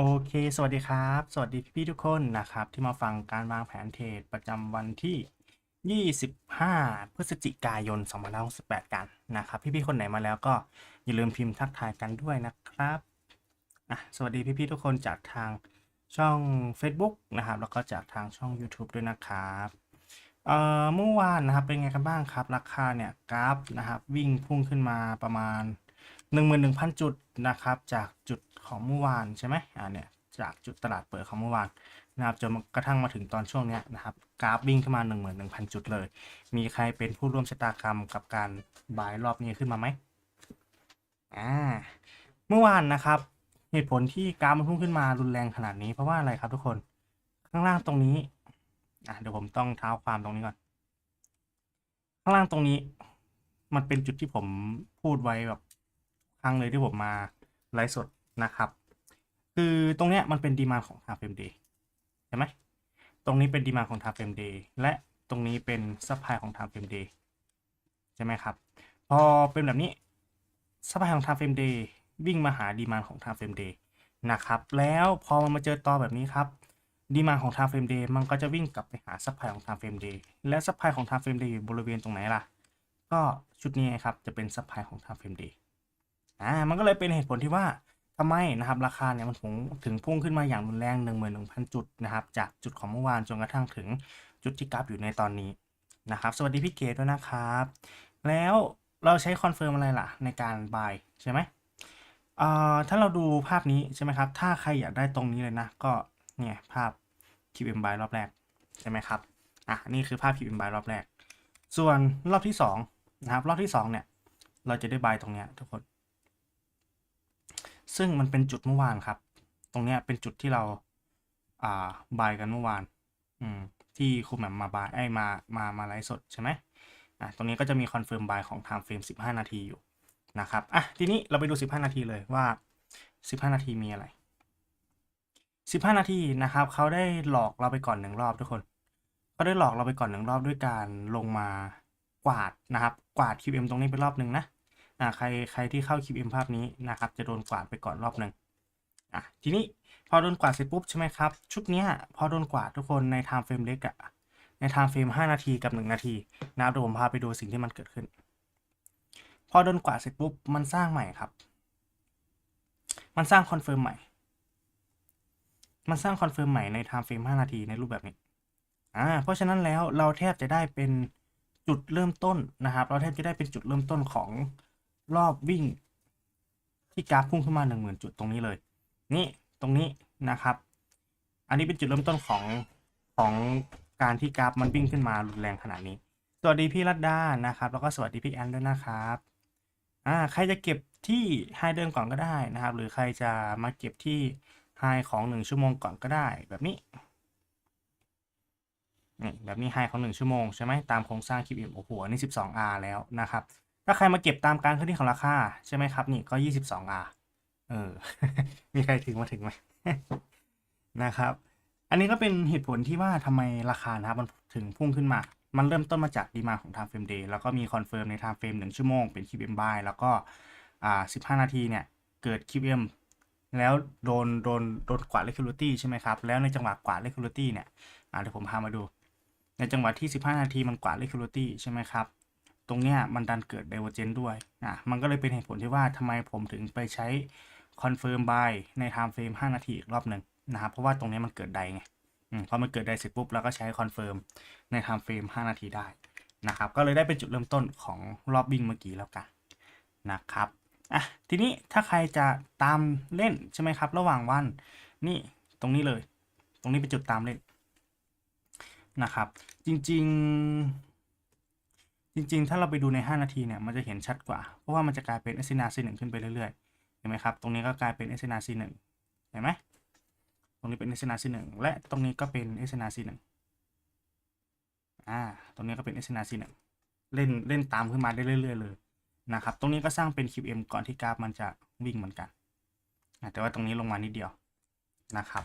โอเค สวัสดีครับ สวัสดีพี่ๆทุกคนนะครับ ที่มาฟังการวางแผนเทรดประจำวันที่ 25 พฤศจิกายน 2568 กันนะครับ พี่ๆคนไหนมาแล้วก็อย่าลืมพิมพ์ทักทายกันด้วยนะครับอะสวัสดีพี่ๆทุกคนจากทางช่อง Facebook นะครับ แล้วก็จากทางช่อง YouTube ด้วยนะครับเอ่อเมื่อวานนะครับเป็นไงกันบ้างครับ ราคาเนี่ยกราฟนะครับ วิ่งพุ่งขึ้นมาประมาณ 11,000 จุดนะครับ จากจุด ของเมื่อวานใช่ไหมอ่าเนี่ยจากจุดตลาดเปิดของเมื่อวานนะครับจนกระทั่งมาถึงตอนช่วงนี้นะครับกราฟวิ่งขึ้นมา 11,000 จุดเลย มีใครเป็นผู้ร่วมชะตากรรมกับการบายรอบนี้ขึ้นมาไหมอ่าเมื่อวานนะครับเหตุผลที่กราฟมันพุ่งขึ้นมารุนแรงขนาดนี้เพราะว่าอะไรครับทุกคนข้างล่างตรงนี้อะเดี๋ยวผมต้องเท้าความตรงนี้ก่อน ข้างล่างตรงนี้ มันเป็นจุดที่ผมพูดไว้แบบครั้งเลยที่ผมมาไลฟ์สด นะครับ คือตรงเนี้ยมันเป็นดีมาของ Time Frame Day ใช่ไหมตรงนี้เป็นดีมาของ Time Frame Day และตรงนี้เป็นซัพพลายของ Time Frame Day ใช่ไหมครับ พอเป็นแบบนี้ซัพพลายของ Time Frame Day วิ่งมาหาดีมาของ Time Frame Day นะครับ แล้วพอมันมาเจอต่อแบบนี้ครับดีมาของ Time Frame Day มันก็จะวิ่งกลับไปหาซัพพลายของ Time Frame Day และซัพพลายของ Time Frame Day อยู่บริเวณตรงไหนล่ะ ก็ชุดนี้ครับจะเป็นซัพพลายของ Time Frame Day อ่ามันก็เลยเป็นเหตุผลที่ว่า ทำไมนะครับราคาเนี่ยมันถึงถึงพุ่งขึ้นมาอย่างรุนแรง 11,000 จุดนะครับจากจุดของเมื่อวานจนกระทั่งถึงจุดที่กราฟอยู่ในตอนนี้นะครับสวัสดีพี่เกดด้วยนะครับ แล้วเราใช้คอนเฟิร์มอะไรล่ะในการ buy ใช่ไหมเอ่อถ้าเราดูภาพนี้ใช่ไหมครับ ถ้าใครอยากได้ตรงนี้เลยนะ ก็เนี่ยภาพ QM buy รอบแรกใช่ไหมครับอะนี่คือภาพ QM buy รอบแรก ส่วนรอบที่สองนะครับรอบที่สองเนี่ยเราจะได้ buy ตรงเนี้ยทุกคน ซึ่งมันเป็นจุดเมื่อวานครับ ตรงเนี้ยเป็นจุดที่เราอ่าบายกันเมื่อวาน อืม ที่ครูแหม่มมาบายไอ้มา มา มาไลฟ์สดใช่ไหมอะตรงนี้ก็จะมีคอนเฟิร์มบายของ time frame 15 นาทีอยู่นะครับ อะ ทีนี้เราไปดู 15 นาทีเลยว่า 15 นาทีมีอะไร 15 นาทีนะครับ เขาได้หลอกเราไปก่อนหนึ่งรอบทุกคนเขาได้หลอกเราไปก่อนหนึ่งรอบด้วยการลงมากวาดนะครับ กวาด QM ตรงนี้ไปรอบหนึ่งนะ อ่าใครใครที่เข้า QM ภาพนี้นะครับ จะโดนกวาดไปก่อนรอบหนึ่งอะทีนี้พอโดนกวาดเสร็จปุ๊บใช่ไหมครับ ชุดเนี้ยพอโดนกวาดทุกคนใน time frame เล็กอะใน time frame 5นาทีกับ 1 นาทีนะครับเดี๋ยวผมพาไปดูสิ่งที่มันเกิดขึ้น พอโดนกวาดเสร็จปุ๊บมันสร้างใหม่ครับ มันสร้างคอนเฟิร์มใหม่ มันสร้างคอนเฟิร์มใหม่ใน time frame 5นาทีในรูปแบบนี้อ่าเพราะฉะนั้นแล้วเราแทบจะได้เป็นจุดเริ่มต้นนะครับ เราแทบจะได้เป็นจุดเริ่มต้นของ รอบวิ่ง ที่กราฟพุ่งขึ้นมา 1 0,000 จุดตรงนี้เลย นี่ตรงนี้นะครับ อันนี้เป็นจุดเริ่มต้นของของการที่กราฟมันวิ่งขึ้นมารุนแรงขนาดนี้ สวัสดีพี่รัตดานะครับ แล้วก็สวัสดีพี่แอนด้วยนะครับอ่าใครจะเก็บที่ไฮเดิมก่อนก็ได้นะครับ หรือใครจะมาเก็บที่ไฮของ 1 ชั่วโมงก่อนก็ได้แบบนี้นี่แบบนี้ไฮของ 1 ชั่วโมงใช่ไหมตามโครงสร้าง QM โอ้โหอันนี่ 12R แล้วนะครับ ถ้าใครมาเก็บตามการเคลื่อนที่ของราคาใช่ไหมครับ นี่ก็ 22R เออ มีใครถึงมาถึงไหมนะครับ อันนี้ก็เป็นเหตุผลที่ว่าทำไมราคานะครับมันถึงพุ่งขึ้นมา มันเริ่มต้นมาจากดีมาของ time frame day แล้วก็มีคอนเฟิร์มใน time frame 1ชั่วโมงเป็น QM buy แล้วก็อ่า15 นาทีเนี่ย เกิด QM แล้วโดนโดนโดนกวาด liquidity ใช่ไหมครับ แล้วในจังหวะกวาด liquidity เนี่ยอ่าเดี๋ยวผมพามาดู ในจังหวะที่ 15 นาทีมันกวาด liquidity ใช่ไหมครับ ตรงเนี้ยมันดันเกิด divergence ด้วยอะมันก็เลยเป็นเหตุผลที่ว่าทำไมผมถึงไปใช้ confirm buy ใน time frame 5 นาทีอีกรอบหนึ่งนะครับเพราะว่าตรงนี้มันเกิดไดไงอืมพอมันเกิดไดเสร็จปุ๊บเราก็ใช้ confirm ใน time frame 5 นาทีได้นะครับก็เลยได้เป็นจุดเริ่มต้นของรอบวิ่งเมื่อกี้แล้วกันนะครับอะทีนี้ถ้าใครจะตามเล่นใช่ไหมครับ ระหว่างวันนี่ตรงนี้เลย ตรงนี้เป็นจุดตามเล่นนะครับ จริง ๆ จริงๆ ถ้าเราไปดูใน 5 นาทีเนี่ยมันจะเห็นชัดกว่า เพราะว่ามันจะกลายเป็น s n r C1 ขึ้นไปเรื่อยๆ เห็นไหมครับ ตรงนี้ก็กลายเป็น s n r C1 เห็นไหมตรงนี้เป็น s n r C1 และตรงนี้ก็เป็น s n r C1 อ่า ตรงนี้ก็เป็น s n r C1 เล่นเล่นตามขึ้นมาได้เรื่อย ๆ เลยนะครับ ตรงนี้ก็สร้างเป็น QM ก่อนที่กราฟมันจะวิ่งเหมือนกัน แต่ว่าตรงนี้ลงมานิดเดียวนะครับ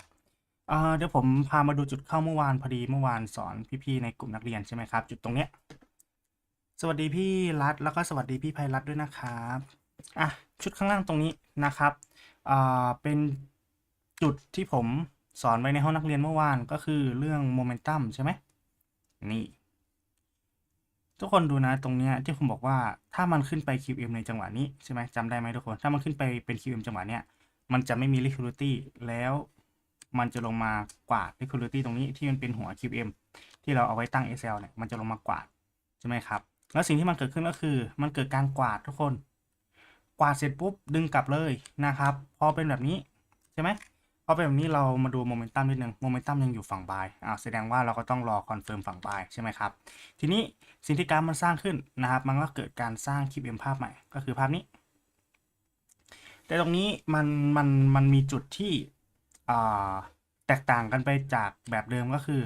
เอ่อเดี๋ยวผมพามาดูจุดเข้าเมื่อวานพอดีเมื่อวานสอนพี่ๆในกลุ่มนักเรียนใช่ไหมครับ จุดตรงเนี้ย สวัสดีพี่รัฐแล้วก็สวัสดีพี่ไพรัตด้วยนะครับอะชุดข้างล่างตรงนี้นะครับอ่าเป็นจุดที่ผมสอนไว้ในห้องนักเรียนเมื่อวานก็คือเรื่องโมเมนตัมใช่ไหมนี่ทุกคนดูนะตรงเนี้ยที่ผมบอกว่าถ้ามันขึ้นไป QM ในจังหวะนี้ใช่ไหมจำได้ไหมทุกคน ถ้ามันขึ้นไปเป็น QM จังหวะเนี้ยมันจะไม่มี liquidity แล้วมันจะลงมากวาด liquidity ตรงนี้ที่มันเป็นหัว QM ที่เราเอาไว้ตั้ง SL เนี่ยมันจะลงมากวาดใช่ไหมครับ แล้วสิ่งที่มันเกิดขึ้นก็คือ มันเกิดการกวาดทุกคน กวาดเสร็จปุ๊บดึงกลับเลยนะครับ พอเป็นแบบนี้ใช่ไหมพอเป็นแบบนี้เรามาดูโมเมนตัมนิดนึงโมเมนตัมยังอยู่ฝั่งบายอ่าแสดงว่าเราก็ต้องรอคอนเฟิร์มฝั่งบายใช่ไหมครับ ทีนี้สิ่งที่กราฟมันสร้างขึ้นนะครับ มันก็เกิดการสร้างคลิปเอ็มภาพใหม่ก็คือภาพนี้ แต่ตรงนี้มันมันมันมีจุดที่อ่าแตกต่างกันไปจากแบบเดิมก็คือ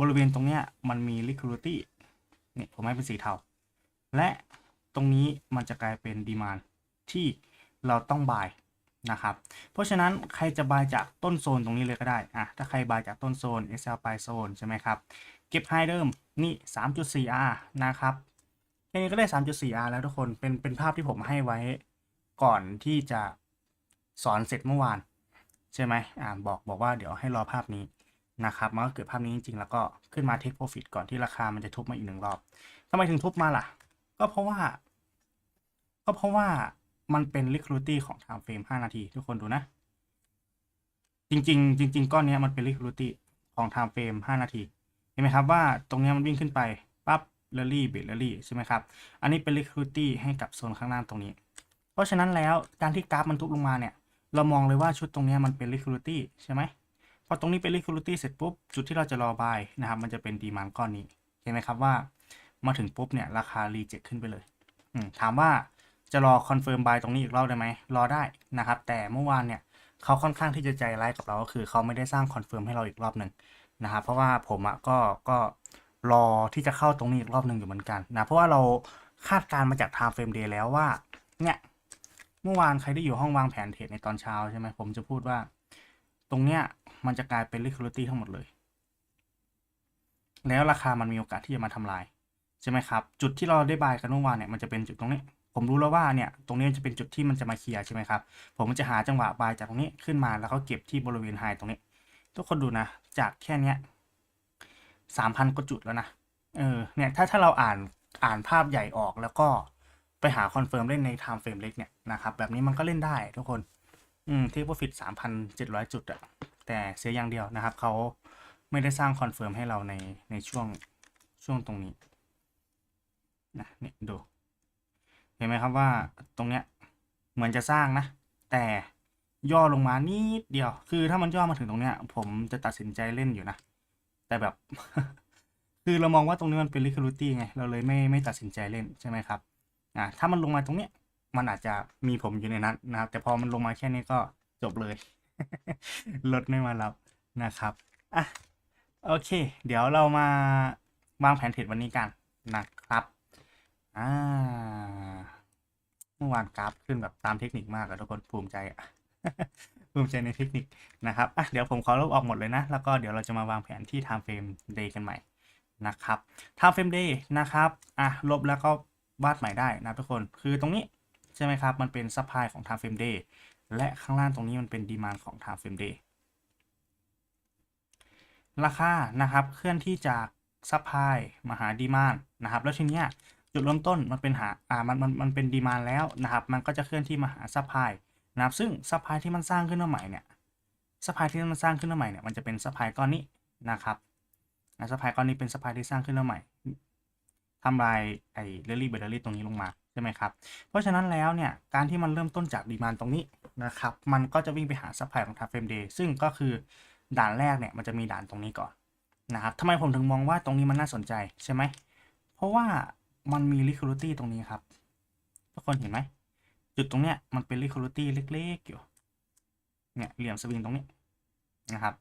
บริเวณตรงเนี้ยมันมี liquidity นี่ผมให้เป็นสีเทา และตรงนี้มันจะกลายเป็นดีมานที่เราต้องบายนะครับ เพราะฉะนั้นใครจะบายจากต้นโซนตรงนี้เลยก็ได้อะถ้าใครบายจากต้นโซน SL ปลายโซนใช่ไหมครับ เก็บไฮเดิมนี่ 3.4R นะครับแค่นี้ก็ได้ 3.4R แล้วทุกคน เป็น เป็นภาพที่ผมให้ไว้ก่อนที่จะสอนเสร็จเมื่อวาน ใช่ไหมอ่าบอกบอกว่าเดี๋ยวให้รอภาพนี้นะครับมันก็เกิดภาพนี้จริงๆ แล้วก็ขึ้นมา take profit ก่อนที่ราคามันจะทุบมาอีกหนึ่งรอบทำไมถึงทุบมาล่ะ ก็เพราะว่า ก็เพราะว่ามันเป็น liquidity ของ time frame 5 นาที ทุกคนดูนะ จริง ๆ จริง ๆ ก้อนนี้มันเป็น liquidity ของ time frame 5 นาที เห็นไหมครับว่าตรงนี้มันวิ่งขึ้นไปปั๊บเรลลี่เบรดเรลลี่ใช่ไหมครับ อันนี้เป็น liquidity ให้กับโซนข้างล่างตรงนี้ เพราะฉะนั้นแล้วการที่กราฟมันทุบลงมาเนี่ย เรามองเลยว่าชุดตรงนี้มันเป็น liquidity ใช่ไหมพอตรงนี้เป็น liquidity เสร็จปุ๊บจุดที่เราจะรอบายนะครับมันจะเป็นดีมานก้อนนี้เห็นไหมครับว่า มาถึงปุ๊บเนี่ยราคารีเจ็คขึ้นไปเลยอืถามว่าจะรอคอนเฟิร์มบายตรงนี้อีกรอบได้ไหมรอได้นะครับ แต่เมื่อวานเนี่ยเขาค่อนข้างที่จะใจร้ายกับเราก็คือเขาไม่ได้สร้างคอนเฟิร์มให้เราอีกรอบหนึ่งนะครับเพราะว่าผมอะก็ก็รอที่จะเข้าตรงนี้อีกรอบหนึ่งอยู่เหมือนกันนะเพราะว่าเราคาดการณ์มาจาก time frame day แล้วว่าเนี่ยเมื่อวานใครที่อยู่ห้องวางแผนเทรดในตอนเช้าใช่ไหมผมจะพูดว่า ตรงเนี้ยมันจะกลายเป็น liquidity ทั้งหมดเลย แล้วราคามันมีโอกาสที่จะมาทำลาย ใช่ไหมครับ จุดที่เราได้บายกันเมื่อวานเนี่ยมันจะเป็นจุดตรงนี้ ผมรู้แล้วว่าเนี่ยตรงนี้จะเป็นจุดที่มันจะมาเคลียร์ใช่ไหมครับ ผมจะหาจังหวะบายจากตรงนี้ขึ้นมาแล้วก็เก็บที่บริเวณไฮตรงนี้ ทุกคนดูนะ จากแค่เนี้ยสามพันกว่าจุดแล้วนะ เออ เนี่ยถ้าถ้าเราอ่านอ่านภาพใหญ่ออกแล้วก็ไปหาคอนเฟิร์มเล่นใน time frame เล็กเนี่ยนะครับแบบนี้มันก็เล่นได้ทุกคน อืมที่ profit สามพันเจ็ดร้อยจุดอะแต่เสียอย่างเดียวนะครับเขาไม่ได้สร้างคอนเฟิร์มให้เราในในช่วงช่วงตรงนี้ นะเนี่ยดู เห็นไหมครับว่าตรงเนี้ยเหมือนจะสร้างนะ แต่ย่อลงมานิดเดียว คือถ้ามันย่อมาถึงตรงเนี้ย ผมจะตัดสินใจเล่นอยู่นะ แต่แบบ คือเรามองว่าตรงนี้มันเป็น liquidity ไง เราเลยไม่ไม่ตัดสินใจเล่นใช่ไหมครับอ่าถ้ามันลงมาตรงเนี้ย มันอาจจะมีผมอยู่ในนั้นนะครับแต่พอมันลงมาแค่นี้ก็จบเลยรถไม่มารับนะครับอะโอเค เดี๋ยวเรามาวางแผนเทรดวันนี้กันนะครับ อ่าเมื่อวานกราฟขึ้นแบบตามเทคนิคมากอะทุกคนภูมิใจอะภูมิใจในเทคนิคนะครับอะเดี๋ยวผมขอลบออกหมดเลยนะ แล้วก็เดี๋ยวเราจะมาวางแผนที่ time frame day กันใหม่นะครับ time frame day นะครับอะลบแล้วก็วาดใหม่ได้นะทุกคนคือตรงนี้ใช่ไหมครับ มันเป็น supply ของ time frame day และข้างล่างตรงนี้มันเป็น demand ของ time frame day ราคานะครับเคลื่อนที่จาก supply มาหา demand นะครับแล้วทีเนี้ย จุดเริ่มต้นมันเป็นหาอ่ามันมันมันเป็นดีมานแล้วนะครับ มันก็จะเคลื่อนที่มาหาซัพพลายนะครับ ซึ่งซัพพลายที่มันสร้างขึ้นมาใหม่เนี่ยซัพพลายที่มันสร้างขึ้นมาใหม่เนี่ยมันจะเป็นซัพพลายก้อนนี้นะครับซัพพลายก้อนนี้เป็นซัพพลายที่สร้างขึ้นมาใหม่ทำลายไอ้เรลลี่เบอร์เรี่ตรงนี้ลงมาใช่ไหมครับ เพราะฉะนั้นแล้วเนี่ยการที่มันเริ่มต้นจากดีมานตรงนี้นะครับ มันก็จะวิ่งไปหาซัพพลายของทาเฟรมเดย์ซึ่งก็คือด่านแรกเนี่ยมันจะมีด่านตรงนี้ก่อนนะครับทำไมผมถึงมองว่าตรงนี้มันน่าสนใจใช่ไหมเพราะว่า มันมี liquidity ตรงนี้ครับ ทุกคนเห็นไหม จุดตรงเนี้ยมันเป็น liquidity เล็กๆอยู่เนี่ยเหลี่ยมสวิงตรงนี้นะครับ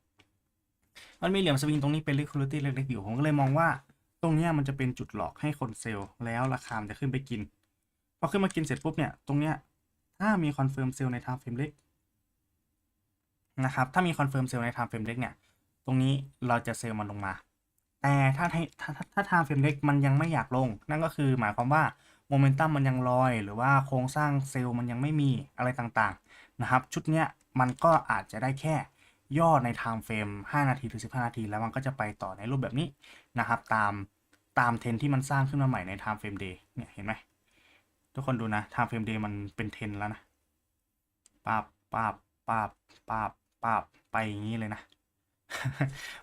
มันมีเหลี่ยมสวิงตรงนี้เป็น liquidity เล็กๆอยู่ ผมก็เลยมองว่า ตรงเนี้ยมันจะเป็นจุดหลอกให้คนเซลล์แล้วราคาจะขึ้นไปกิน พอขึ้นมากินเสร็จปุ๊บเนี่ย ตรงเนี้ยถ้ามีคอนเฟิร์มเซลล์ใน time frame เล็กนะครับ ถ้ามีคอนเฟิร์มเซลล์ใน time frame เล็กเนี่ย ตรงนี้เราจะเซลล์มันลงมา แต่ถ้าถ้าถ้าถ้า time frame เล็กมันยังไม่อยากลง นั่นก็คือหมายความว่าโมเมนตัมมันยังลอย หรือว่าโครงสร้างเซลล์มันยังไม่มีอะไรต่างๆนะครับ ชุดเนี้ยมันก็อาจจะได้แค่ย่อใน time frame 5นาทีถึง 15 นาที แล้วมันก็จะไปต่อในรูปแบบนี้นะครับ ตามตามเทรนที่มันสร้างขึ้นมาใหม่ใน time frame day เนี่ยเห็นไหมทุกคนดูนะ time frame day มันเป็นเทรนแล้วนะปาบปาบปาบปาบปาบไปอย่างนี้เลยนะ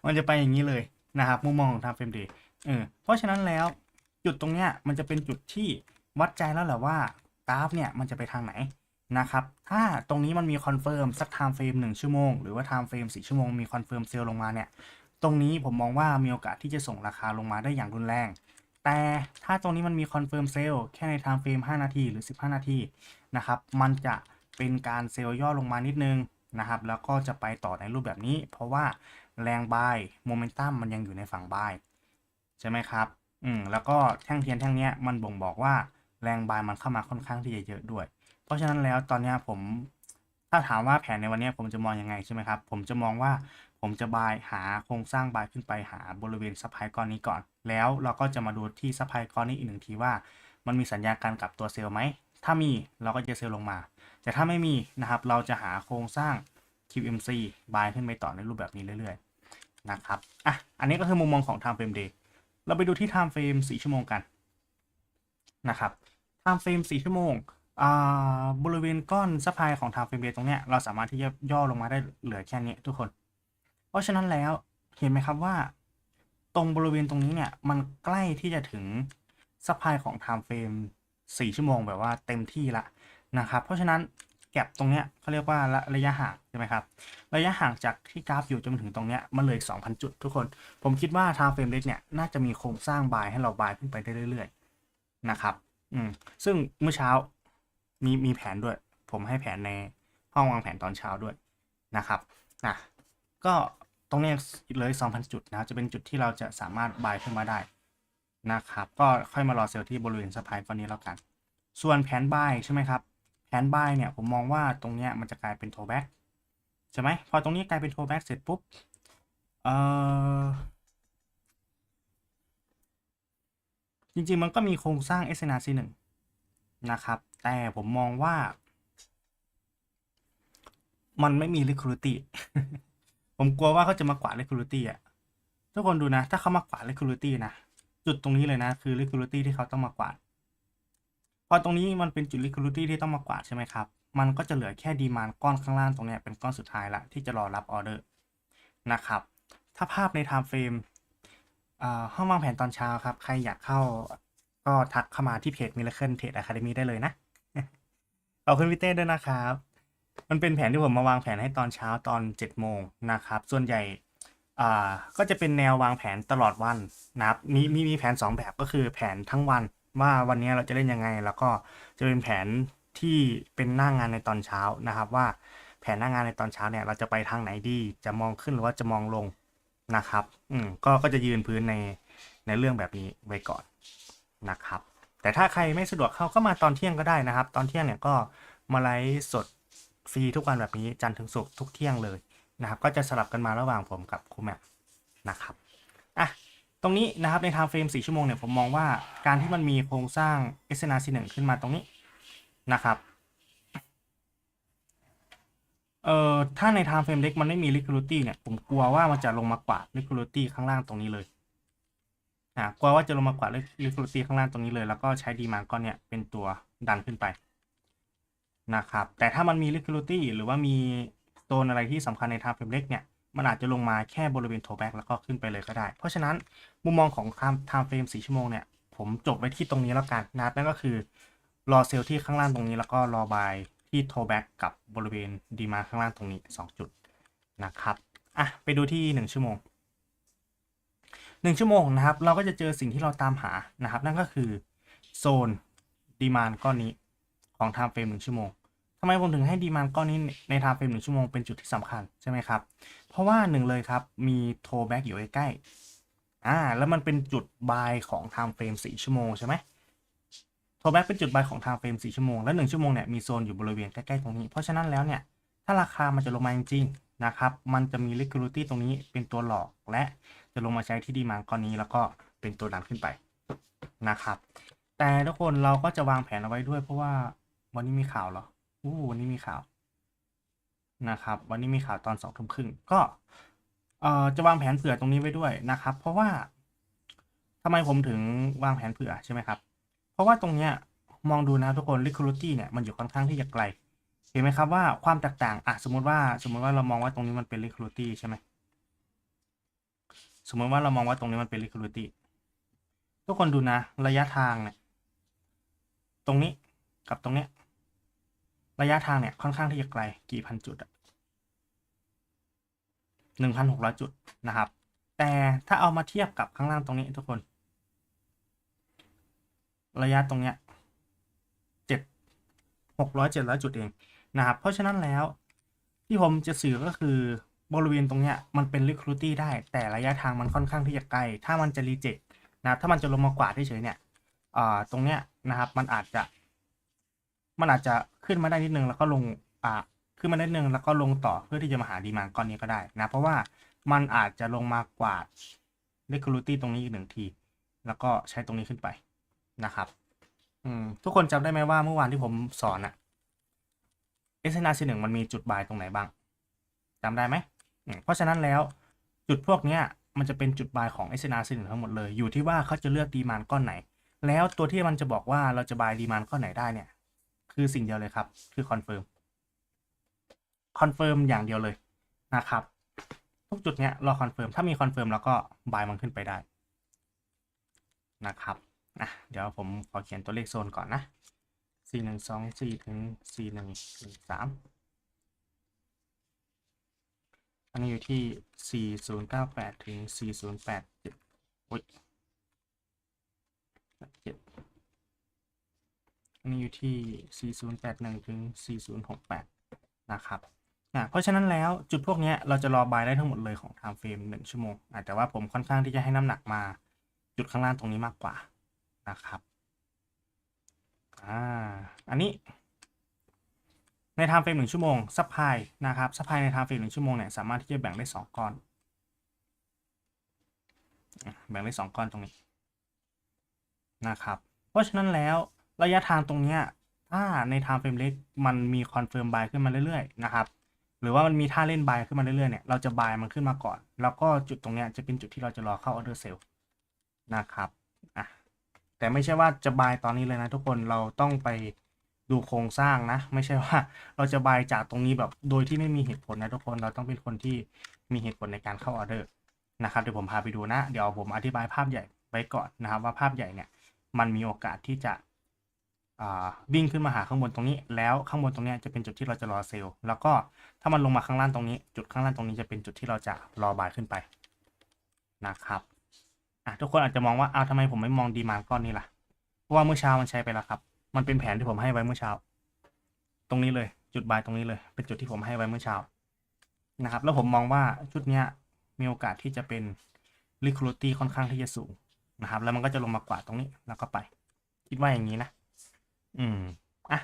มันจะไปอย่างนี้เลย นะครับมุมมองของ time frame day เออเพราะฉะนั้นแล้วจุดตรงเนี้ยมันจะเป็นจุดที่วัดใจแล้วแหละว่ากราฟเนี่ยมันจะไปทางไหนนะครับถ้าตรงนี้มันมีคอนเฟิร์มสัก time frame 1ชั่วโมง หรือว่า time frame 4ชั่วโมงมีคอนเฟิร์มเซลล์ลงมาเนี่ยตรงนี้ผมมองว่ามีโอกาสที่จะส่งราคาลงมาได้อย่างรุนแรง แต่ถ้าตรงนี้มันมีคอนเฟิร์มเซลล์แค่ใน time frame 5นาทีหรือ 15 นาทีนะครับมันจะเป็นการเซลล์ย่อลงมานิดนึงนะครับแล้วก็จะไปต่อในรูปแบบนี้ เพราะว่า แรงบายโมเมนตัมมันยังอยู่ในฝั่งบายใช่ไหมครับอืมแล้วก็แท่งเทียนแท่งเนี้ยมันบ่งบอกว่าแรงบายมันเข้ามาค่อนข้างที่จะเยอะด้วย เพราะฉะนั้นแล้วตอนนี้ผมถ้าถามว่าแผนในวันนี้ผมจะมองยังไงใช่ไหมครับ ผมจะมองว่าผมจะบายหาโครงสร้างบายขึ้นไปหาบริเวณซัพพลายก้อนนี้ก่อน แล้วเราก็จะมาดูที่ซัพพลายก้อนนี้อีกหนึ่งทีว่า มันมีสัญญาการกลับตัวเซลล์ไหม ถ้ามีเราก็จะเซลล์ลงมา แต่ถ้าไม่มีนะครับเราจะหาโครงสร้าง QMC บายขึ้นไปต่อในรูปแบบนี้เรื่อยๆ นะครับ อะ อันนี้ก็คือมุมมองของ time frame day เราไปดูที่ time frame 4 ชั่วโมงกันนะครับ time frame 4 ชั่วโมงอ่าบริเวณก้อนซัพพลายของ time frame day ตรงเนี้ยเราสามารถที่จะย่อลงมาได้เหลือแค่นี้ทุกคน เพราะฉะนั้นแล้วเห็นไหมครับว่า ตรงบริเวณตรงนี้เนี่ยมันใกล้ที่จะถึงซัพพลายของ time frame 4 ชั่วโมงแบบว่าเต็มที่ละนะครับ เพราะฉะนั้น แก็บตรงเนี้ยเขาเรียกว่าระระยะห่างใช่ไหมครับ ระยะห่างจากที่กราฟอยู่จนถึงตรงเนี้ยมันเลย2,000 จุดทุกคน ผมคิดว่า time frame เล็กเนี่ยน่าจะมีโครงสร้างบายให้เราบายขึ้นไปได้เรื่อยๆนะครับอืมซึ่งเมื่อเช้ามีมีแผนด้วย ผมให้แผนในห้องวางแผนตอนเช้าด้วยนะครับนะก็ตรงเนี้ยเลย 2,000 จุดนะครับจะเป็นจุดที่เราจะสามารถบายขึ้นมาได้นะครับ ก็ค่อยมารอเซลล์ที่บริเวณสปายก้อนนี้แล้วกัน ส่วนแผนบายใช่ไหมครับ แผนบายเนี่ยผมมองว่าตรงเนี้ยมันจะกลายเป็นโทแบ็กใช่ไหมพอตรงนี้กลายเป็นโทแบ็กเสร็จปุ๊บเออจริงๆมันก็มีโครงสร้าง SNRC 1นะครับ แต่ผมมองว่า มันไม่มี liquidity ผมกลัวว่าเขาจะมากวาด liquidity อะทุกคนดูนะ ถ้าเขามากวาด liquidity นะ จุดตรงนี้เลยนะ คือ liquidity ที่เขาต้องมากวาด อตรงนี้มันเป็นจุด liquidity ที่ต้องมากวาดใช่ไหมครับ มันก็จะเหลือแค่ดีมานก้อนข้างล่างตรงนี้เป็นก้อนสุดท้ายละที่จะรอรับออเดอร์นะครับ ถ้าภาพใน time frame อ่าห้องวางแผนตอนเช้าครับ ใครอยากเข้าก็ทักเข้ามาที่เพจ Miracle Trade Academy ได้เลยนะขอบคุณพี่เต้ด้วยนะครับ มันเป็นแผนที่ผมมาวางแผนให้ตอนเช้าตอน7โมงนะครับ ส่วนใหญ่อ่าก็จะเป็นแนววางแผนตลอดวันนะครับมีมีมีแผน 2 แบบก็คือแผนทั้งวัน ว่าวันนี้เราจะเล่นยังไง แล้วก็จะเป็นแผนที่เป็นหน้างงานในตอนเช้านะครับ ว่าแผนหน้างงานในตอนเช้าเนี่ยเราจะไปทางไหนดี จะมองขึ้นหรือว่าจะมองลงนะครับ อืมก็ก็จะยืนพื้นในในเรื่องแบบนี้ไว้ก่อนนะครับ แต่ถ้าใครไม่สะดวกเข้าก็มาตอนเที่ยงก็ได้นะครับ ตอนเที่ยงเนี่ยก็มาไลฟ์สดฟรีทุกวันแบบนี้จันทร์ถึงศุกร์ทุกเที่ยงเลยนะครับ ก็จะสลับกันมาระหว่างผมกับครูแมปนะครับอะ ตรงนี้นะครับใน time frame 4ชั่วโมงเนี่ยผมมองว่าการที่มันมีโครงสร้าง SNRC 1ขึ้นมาตรงนี้นะครับเอ่อถ้าใน time frame เล็กมันไม่มี liquidity เนี่ยผมกลัวว่ามันจะลงมากว่า liquidity ข้างล่างตรงนี้เลยอ่ากลัวว่าจะลงมากว่า liquidity ข้างล่างตรงนี้เลย แล้วก็ใช้ดีมานก้อนเนี่ยเป็นตัวดันขึ้นไปนะครับแต่ถ้ามันมี liquidity หรือว่ามีโซนอะไรที่สำคัญใน time frame เล็กเนี่ย มันอาจจะลงมาแค่บริเวณโทแบ็กแล้วก็ขึ้นไปเลยก็ได้ เพราะฉะนั้นมุมมองของ time time frame 4ชั่วโมงเนี่ย ผมจบไว้ที่ตรงนี้แล้วกันนะครับนั่นก็คือรอเซลล์ที่ข้างล่างตรงนี้แล้วก็รอบายที่โทแบ็กกับบริเวณดีมาข้างล่างตรงนี้ 2 จุดนะครับอะไปดูที่ 1 ชั่วโมง 1 ชั่วโมงนะครับ เราก็จะเจอสิ่งที่เราตามหานะครับ นั่นก็คือโซนดีมานก้อนนี้ของ time frame 1ชั่วโมงำไมผมถึงให้ดีมานก้อนนี้ใน time frame 1ชั่วโมงเป็นจุดที่สำคัญใช่ไหมครับ เพราะว่าหนึ่งเลยครับ มีโทแบ็กอยู่ใกล้ๆอ่าแล้วมันเป็นจุดบายของ time frame 4ชั่วโมงใช่ไหมโทแบ็กเป็นจุดบายของ time frame 4ชั่วโมงและ1ชั่วโมงเนี่ยมีโซนอยู่บริเวณใกล้ๆตรงนี้เพราะฉะนั้นแล้วเนี่ยถ้าราคามันจะลงมาจริงๆนะครับ มันจะมี liquidity ตรงนี้เป็นตัวหลอกและจะลงมาใช้ที่ดีมานก้อนนี้แล้วก็เป็นตัวดันขึ้นไปนะครับ แต่แต่ทุกคนเราก็จะวางแผนเอาไว้ด้วยเพราะว่าวันนี้มีข่าวเหรอ อู้วันนี้มีข่าวนะครับ วันนี้มีข่าวตอนสองทุ่มครึ่งก็เอ่อจะวางแผนเผื่อตรงนี้ไว้ด้วยนะครับ เพราะว่าทำไมผมถึงวางแผนเผื่อใช่ไหมครับ เพราะว่าตรงเนี้ยมองดูนะทุกคน liquidity เนี่ยมันอยู่ค่อนข้างที่จะไกล เห็นไหมครับว่าความแตกต่างอะสมมติว่าสมมติว่าเรามองว่าตรงนี้มันเป็น liquidity ใช่ไหมสมมติว่าเรามองว่าตรงนี้มันเป็น liquidity ทุกคนดูนะระยะทางเนี่ยตรงนี้กับตรงเนี้ย ระยะทางเนี่ยค่อนข้างที่จะไกลกี่พันจุดอะหนึ่งพันหกร้อยจุดนะครับ แต่ถ้าเอามาเทียบกับข้างล่างตรงนี้ทุกคน ระยะตรงเนี้ยเจ็ดหกร้อยเจ็ดร้อยจุดเองนะครับ เพราะฉะนั้นแล้วที่ผมจะสื่อก็คือบริเวณตรงเนี้ยมันเป็น liquidity ได้ แต่ระยะทางมันค่อนข้างที่จะไกล ถ้ามันจะ reject นะถ้ามันจะลงมากวาดเฉยๆเนี่ยตรงเนี้ยนะครับมันอาจจะ มันอาจจะขึ้นมาได้นิดนึงแล้วก็ลงอ่าขึ้นมาได้นิดนึงแล้วก็ลงต่อเพื่อที่จะมาหาดีมานก้อนนี้ก็ได้นะ เพราะว่ามันอาจจะลงมากวาด liquidity ตรงนี้อีกหนึ่งที แล้วก็ใช้ตรงนี้ขึ้นไปนะครับ อืมทุกคนจำได้ไหมว่าเมื่อวานที่ผมสอนอะ s n r c หนึ่งมันมีจุดบายตรงไหนบ้างจำได้ไหมมเพราะฉะนั้นแล้วจุดพวกเนี้ยมันจะเป็นจุดบายของ s n r c หนึ่งทั้งหมดเลย อยู่ที่ว่าเขาจะเลือกดีมานก้อนไหน แล้วตัวที่มันจะบอกว่าเราจะบายดีมานก้อนไหนได้เนี่ย คือสิ่งเดียวเลยครับ คือคอนเฟิร์มคอนเฟิร์มอย่างเดียวเลยนะครับ ทุกจุดเนี้ยรอคอนเฟิร์มถ้ามีคอนเฟิร์มแล้วก็บายมันขึ้นไปได้นะครับนะเดี๋ยวผมขอเขียนตัวเลขโซนก่อนนะสี่หนึ่งสองสี่ถึงสี่หนึ่งถึงสามอันนี้อยู่ที่สี่ศูนย์เก้าแปดถึงสี่ศูนย์แปดเจ็ดโอ้ยเจ็ดอั นนี้อยู่ที่สี่ศูนย์แปดหนึ่งถึงสี่ศูนย์หกแปดนะครับอะเพราะฉะนั้นแล้วจุดพวกนี้เราจะรอบายได้ทั้งหมดเลยของ time frame หนึ่งชั่วโมงแต่ว่าผมค่อนข้างที่จะให้น้ำหนักมาจุดข้างล่างตรงนี้มากกว่านะครับอ่าอันนี้ ในไทม์เฟรมหนึ่งชั่วโมงซัพพลายนะครับซัพพลายในไทม์เฟรมหนึ่งชั่วโมงเนี่ยสามารถที่จะแบ่งได้สองก้อน แบ่งได้สองก้อนตรงนี้นะครับ เพราะฉะนั้นแล้ว ระยะทางตรงเนี้ยถ้าในไทม์เฟรมเล็กมันมีคอนเฟิร์มบายขึ้นมาเรื่อยๆนะครับหรือว่ามันมีท่าเล่นบายขึ้นมาเรื่อยๆเนี่ยเราจะบายมันขึ้นมาก่อน แล้วก็จุดตรงเนี้ยจะเป็นจุดที่เราจะรอเข้าออเดอร์เซลนะครับอะแต่ไม่ใช่ว่าจะบายตอนนี้เลยนะทุกคนเราต้องไปดูโครงสร้างนะ ไม่ใช่ว่าเราจะบายจากตรงนี้แบบโดยที่ไม่มีเหตุผลนะทุกคนเราต้องเป็นคนที่มีเหตุผลในการเข้าออเดอร์นะครับเดี๋ยวผมพาไปดูนะ เดี๋ยวผมอธิบายภาพใหญ่ไว้ก่อนนะครับ ว่าภาพใหญ่เนี่ยมันมีโอกาสที่จะ วิ่งขึ้นมาหาข้างบนตรงนี้ แล้วข้างบนตรงนี้จะเป็นจุดที่เราจะรอเซลล์ แล้วก็ถ้ามันลงมาข้างล่างตรงนี้ จุดข้างล่างตรงนี้จะเป็นจุดที่เราจะรอบายขึ้นไปนะครับอะทุกคนอาจจะมองว่าอ้าวทำไมผมไม่มองดีมานก้อนนี้ล่ะ เพราะว่าเมื่อเช้ามันใช้ไปแล้วครับ มันเป็นแผนที่ผมให้ไว้เมื่อเช้า ตรงนี้เลย จุดบายตรงนี้เลย เป็นจุดที่ผมให้ไว้เมื่อเช้านะครับ แล้วผมมองว่าชุดเนี้ยมีโอกาสที่จะเป็น liquidity ค่อนข้างที่จะสูงนะครับ แล้วมันก็จะลงมากว่าตรงนี้แล้วก็ไป คิดว่าอย่างนี้นะ อืมอะ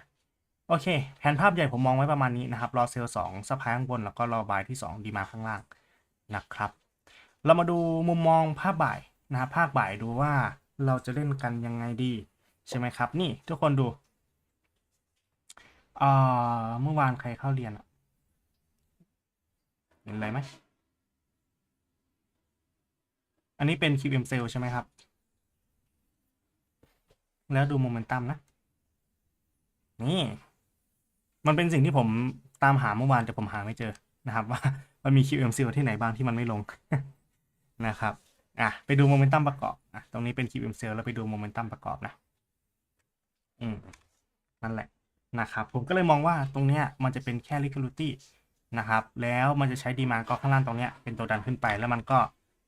โอเค แผนภาพใหญ่ผมมองไว้ประมาณนี้นะครับรอเซลล์สองสะพายข้างบนแล้วก็รอบายที่สองดีมาข้างล่างนะครับ เรามาดูมุมมองภาพบ่ายนะครับภาคบ่ายดูว่าเราจะเล่นกันยังไงดี ใช่ไหมครับ นี่ทุกคนดูเอ่อเมื่อวานใครเข้าเรียนอะเห็นอะไรไหมอันนี้เป็น QM Cell ใช่ไหมครับ แล้วดูโมเมนตัมนะ นี่ มันเป็นสิ่งที่ผมตามหาเมื่อวานแต่ผมหาไม่เจอนะครับ ว่ามันมี QM Cell ที่ไหนบ้างที่มันไม่ลงนะครับอะไปดูโมเมนตัมประกอบอะตรงนี้เป็น QM Cell แล้วไปดูโมเมนตัมประกอบนะ อืมนั่นแหละนะครับ ผมก็เลยมองว่าตรงเนี้ยมันจะเป็นแค่ liquidity นะครับ แล้วมันจะใช้ดีมาก็ข้างล่างตรงเนี้ยเป็นตัวดันขึ้นไปแล้วมันก็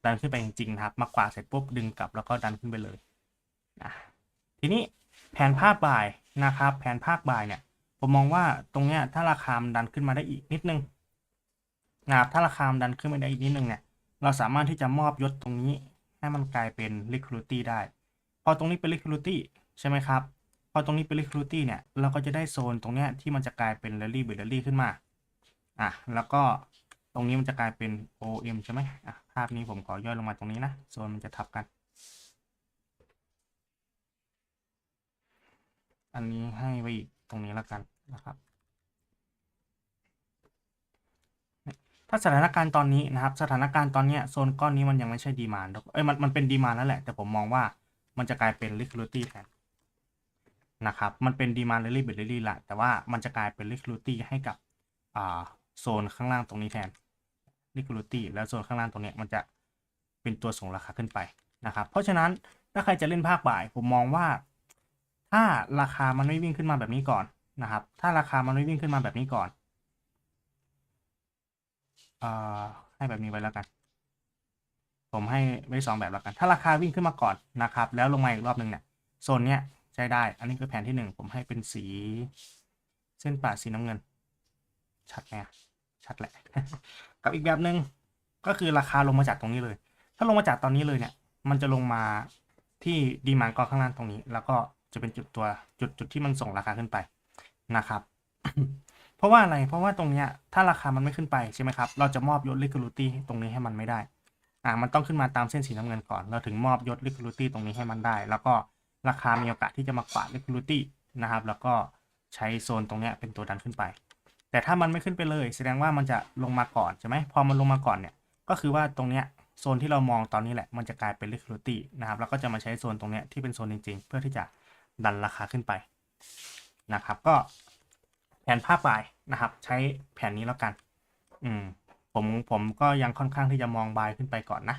ดันขึ้นไปจริงๆนะครับ มากว่าเสร็จปุ๊บดึงกลับแล้วก็ดันขึ้นไปเลยนะทีนี้แผนภาพบ่าย นะครับแผนภาคบ่ายเนี่ยผมมองว่าตรงเนี้ยถ้าราคามดันขึ้นมาได้อีกนิดนึงนะครับถ้าราคามดันขึ้นมาได้อีกนิดนึงเนี่ยเราสามารถที่จะมอบยศตรงนี้ให้มันกลายเป็น liquidity ได้ พอตรงนี้เป็น liquidity ใช่ไหมครับ พอตรงนี้เป็น liquidity เนี่ยเราก็จะได้โซนตรงเนี้ยที่มันจะกลายเป็น rally เบร rally ขึ้นมาอะแล้วก็ตรงนี้มันจะกลายเป็น OM ใช่ไหมอะภาพนี้ผมขอย่อยลงมาตรงนี้นะโซนมันจะทับกัน อันนี้ให้ไว้อีกตรงนี้แล้วกันนะครับ ถ้าสถานการณ์ตอนนี้นะครับ สถานการณ์ตอนเนี้ยโซนก้อนนี้มันยังไม่ใช่ดีมานเอ้ยมันมันเป็นดีมานนั่นแหละ แต่ผมมองว่ามันจะกลายเป็น liquidity แทนนะครับ มันเป็นดีมานเรลลี่เบลลี่แหละแต่ว่ามันจะกลายเป็น liquidity ให้กับอ่าโซนข้างล่างตรงนี้แทน liquidity แล้วโซนข้างล่างตรงเนี้ยมันจะเป็นตัวส่งราคาขึ้นไปนะครับ เพราะฉะนั้นถ้าใครจะเล่นภาคบ่าย ผมมองว่า ถ้าราคามันไม่วิ่งขึ้นมาแบบนี้ก่อนนะครับ ถ้าราคามันไม่วิ่งขึ้นมาแบบนี้ก่อนเอ่อให้แบบนี้ไว้แล้วกัน ผมให้ไว้สองแบบแล้วกัน ถ้าราคาวิ่งขึ้นมาก่อนนะครับ แล้วลงมาอีกรอบหนึ่งเนี่ยโซนเนี้ยใช้ได้ อันนี้คือแผนที่หนึ่งผมให้เป็นสีเส้นป่าสีน้ำเงิน ชัดไหมชัดแหละ กับอีกแบบหนึ่งก็คือราคาลงมาจากตรงนี้เลย ถ้าลงมาจากตอนนี้เลยเนี่ย มันจะลงมาที่ดีมานกองข้างล่างตรงนี้ แล้วก็ จะเป็นจุดตัวจุดจุดที่มันส่งราคาขึ้นไปนะครับ เพราะว่าอะไรเพราะว่าตรงเนี้ยถ้าราคามันไม่ขึ้นไปใช่ไหมครับเราจะมอบยศ liquidity ตรงนี้ให้มันไม่ได้อ่ามันต้องขึ้นมาตามเส้นสีน้ำเงินก่อน เราถึงมอบยศ liquidity ตรงนี้ให้มันได้ แล้วก็ราคามีโอกาสที่จะมากวาด liquidity นะครับ แล้วก็ใช้โซนตรงเนี้ยเป็นตัวดันขึ้นไป แต่ถ้ามันไม่ขึ้นไปเลย แสดงว่ามันจะลงมาก่อนใช่ไหมพอมันลงมาก่อนเนี่ยก็คือว่าตรงเนี้ยโซนที่เรามองตอนนี้แหละมันจะกลายเป็น liquidity นะครับแล้วก็จะมาใช้โซนตรงเนี้ยที่เป็นโซนจริง ๆ เพื่อที่จะ ดันราคาขึ้นไปนะครับ ก็แผนภาพบ่ายนะครับ ใช้แผนนี้แล้วกัน อืม ผมผมก็ยังค่อนข้างที่จะมองบายขึ้นไปก่อนนะ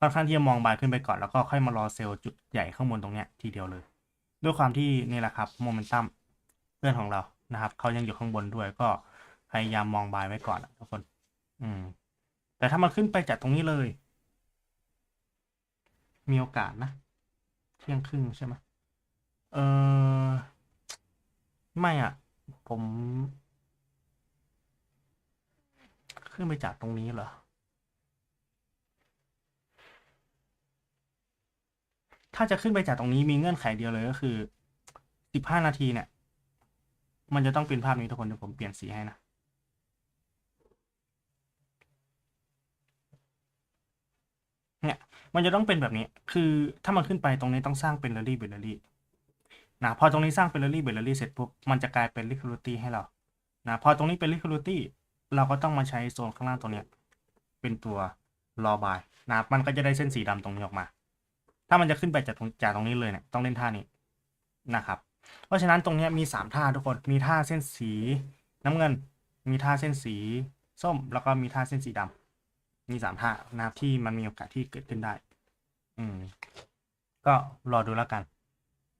ค่อนข้างที่จะมองบายขึ้นไปก่อนแล้วก็ค่อยมารอเซลล์จุดใหญ่ข้างบนตรงเนี้ยทีเดียวเลย ด้วยความที่นี่แหละครับโมเมนตัมเพื่อนของเรานะครับเขายังอยู่ข้างบนด้วยก็พยายามมองบายไว้ก่อนอะทุกคน อืม แต่ถ้ามันขึ้นไปจากตรงนี้เลย มีโอกาสนะ เที่ยงครึ่งใช่ไหมเออไม่อะ ผม ขึ้นไปจากตรงนี้เหรอ ถ้าจะขึ้นไปจากตรงนี้มีเงื่อนไขเดียวเลยก็คือสิบห้านาทีเนี่ย มันจะต้องเป็นภาพนี้ทุกคนเดี๋ยวผมเปลี่ยนสีให้นะ เนี่ย มันจะต้องเป็นแบบนี้ คือถ้ามันขึ้นไปตรงนี้ต้องสร้างเป็นเรลลี่เบลเลอรี่นะพอตรงนี้สร้างเป็นเรลลี่เบลเลอรี่เสร็จปุ๊บมันจะกลายเป็น liquidity ให้เรานะพอตรงนี้เป็น liquidity เราก็ต้องมาใช้โซนข้างล่างตรงนี้เป็นตัวรอบายนะมันก็จะได้เส้นสีดำตรงนี้ออกมา ถ้ามันจะขึ้นไปจากตรงจากตรงนี้เลยเนี่ยต้องเล่นท่านี้นะครับ เพราะฉะนั้นตรงนี้มีสามท่าทุกคนมีท่าเส้นสีน้ำเงิน มีท่าเส้นสีส้ม แล้วก็มีท่าเส้นสีดำ มีสามท่านะครับที่มันมีโอกาสที่เกิดขึ้นได้ อืม ก็รอดูแล้วกัน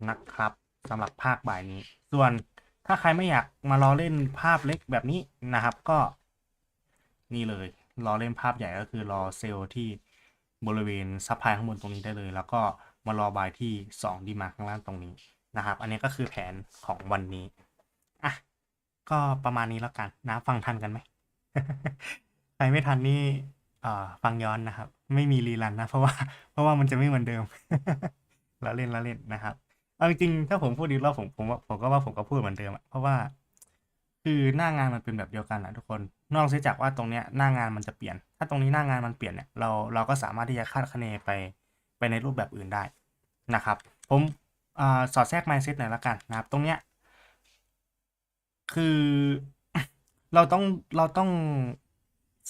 นะครับสำหรับภาคบ่ายนี้ ส่วนถ้าใครไม่อยากมารอเล่นภาพเล็กแบบนี้นะครับ ก็ นี่เลย รอเล่นภาพใหญ่ก็คือรอเซลล์ที่บริเวณซับไพลายข้างบนตรงนี้ได้เลย แล้วก็มารอบายที่2ดีมาข้างล่างตรงนี้นะครับ อันนี้ก็คือแผนของวันนี้อะก็ประมาณนี้แล้วกันนะฟังทันกันไหมใครไม่ทันนี่ ฟังย้อนนะครับ ไม่มีรีรันนะ เพราะว่าเพราะว่ามันจะไม่เหมือนเดิมละเล่นละเล่นนะครับเอาจริงถ้าผมพูดดีแล้วผมผมว่าผมก็ว่าผมก็พูดเหมือนเดิมอะเพราะว่า คือหน้างานมันเป็นแบบเดียวกันนะทุกคน นอกเสียจากว่าตรงเนี้ยหน้างานมันจะเปลี่ยน ถ้าตรงนี้หน้างานมันเปลี่ยนเนี่ยเราเราก็สามารถที่จะคาดคะเนไปไปในรูปแบบอื่นได้นะครับ ผมอ่าสอดแทรก mindset หน่อยละกันนะครับ ตรงเนี้ยคือเราต้องเราต้อง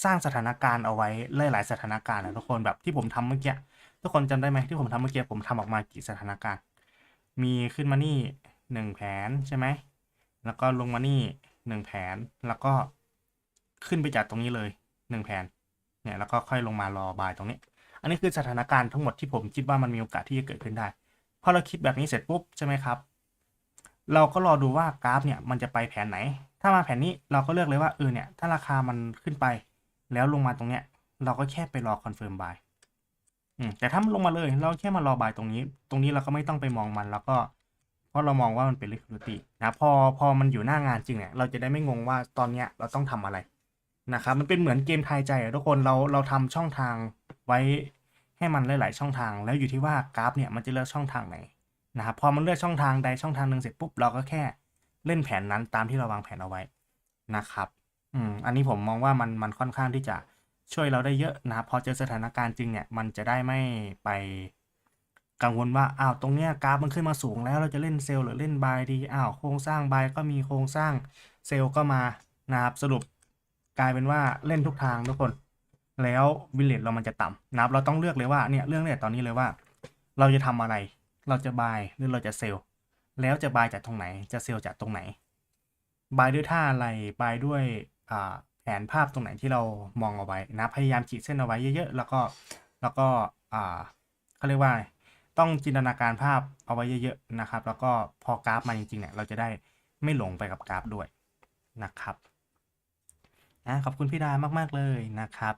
สร้างสถานการณ์เอาไว้หลายๆสถานการณ์นะทุกคนแบบที่ผมทำเมื่อกี้ทุกคนจำได้ไหมที่ผมทำเมื่อกี้ผมทำออกมากี่สถานการณ์ มีขึ้นมานี่หนึ่งแผนใช่ไหมแล้วก็ลงมานี่หนึ่งแผนแล้วก็ขึ้นไปจากตรงนี้เลยหนึ่งแผนเนี่ยแล้วก็ค่อยลงมารอบายตรงนี้ อันนี้คือสถานการณ์ทั้งหมดที่ผมคิดว่ามันมีโอกาสที่จะเกิดขึ้นได้พอเราคิดแบบนี้เสร็จปุ๊บใช่ไหมครับ เราก็รอดูว่ากราฟเนี่ยมันจะไปแผนไหน ถ้ามาแผนนี้เราก็เลือกเลยว่าเออเนี่ยถ้าราคามันขึ้นไป แล้วลงมาตรงเนี้ย เราก็แค่ไปรอคอนเฟิร์มบายอืมแต่ถ้ามันลงมาเลย เราแค่มารอบายตรงนี้ ตรงนี้เราก็ไม่ต้องไปมองมัน แล้วก็ เพราะเรามองว่ามันเป็น liquidity นะพอพอมันอยู่หน้างานจริงเนี่ยเราจะได้ไม่งงว่าตอนเนี้ยเราต้องทำอะไรนะครับมันเป็นเหมือนเกมทายใจทุกคนเราเราทำช่องทางไว้ให้มันหลาย ๆ ช่องทาง แล้วอยู่ที่ว่ากราฟเนี่ยมันจะเลือกช่องทางไหนนะครับพอมันเลือกช่องทางใดช่องทางหนึ่งเสร็จปุ๊บเราก็แค่เล่นแผนนั้นตามที่เราวางแผนเอาไว้นะครับ อืม อันนี้ผมมองว่ามันมันค่อนข้างที่จะช่วยเราได้เยอะนะครับ พอเจอสถานการณ์จริงเนี่ย มันจะได้ไม่ไปกังวลว่า อ้าว ตรงเนี้ยกราฟมันขึ้นมาสูงแล้วเราจะเล่นเซลล์หรือเล่นบายดี อ้าว โครงสร้างบายก็มีโครงสร้างเซลล์ก็มานะครับ สรุปกลายเป็นว่าเล่นทุกทางทุกคน แล้ววิลเลจเรามันจะต่ำนะครับ เราต้องเลือกเลยว่า เนี่ยเรื่องเนี่ยตอนนี้เลยว่า เราจะทำอะไร เราจะบายหรือเราจะเซลล์ แล้วจะบายจากตรงไหน จะเซลล์จากตรงไหน บายด้วยท่าอะไร บายด้วย แผนภาพตรงไหนที่เรามองเอาไว้นะพยายามขีดเส้นเอาไว้เยอะๆ แล้วก็แล้วก็เขาเรียกว่าต้องจินตนาการภาพเอาไว้เยอะๆนะครับ แล้วก็พอกราฟมาจริงๆเนี่ยเราจะได้ไม่หลงไปกับกราฟด้วยนะครับนะขอบคุณพี่ดามากๆเลยนะครับ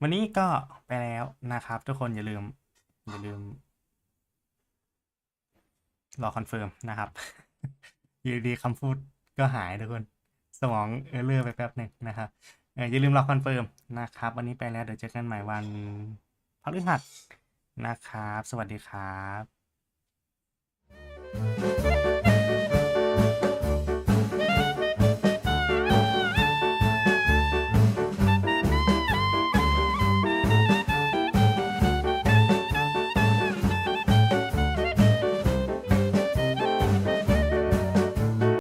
วันนี้ก็ไปแล้วนะครับ ทุกคนอย่าลืมอย่าลืมรอคอนเฟิร์มนะครับ อยู่ดีๆคำพูดก็หายทุกคน สมองเออเลอร์ไปแป๊บหนึ่งนะครับอย่าลืมรอคอนเฟิร์มนะครับ วันนี้ไปแล้วเดี๋ยวเจอกันใหม่วันพฤหัสนะครับ สวัสดีครับ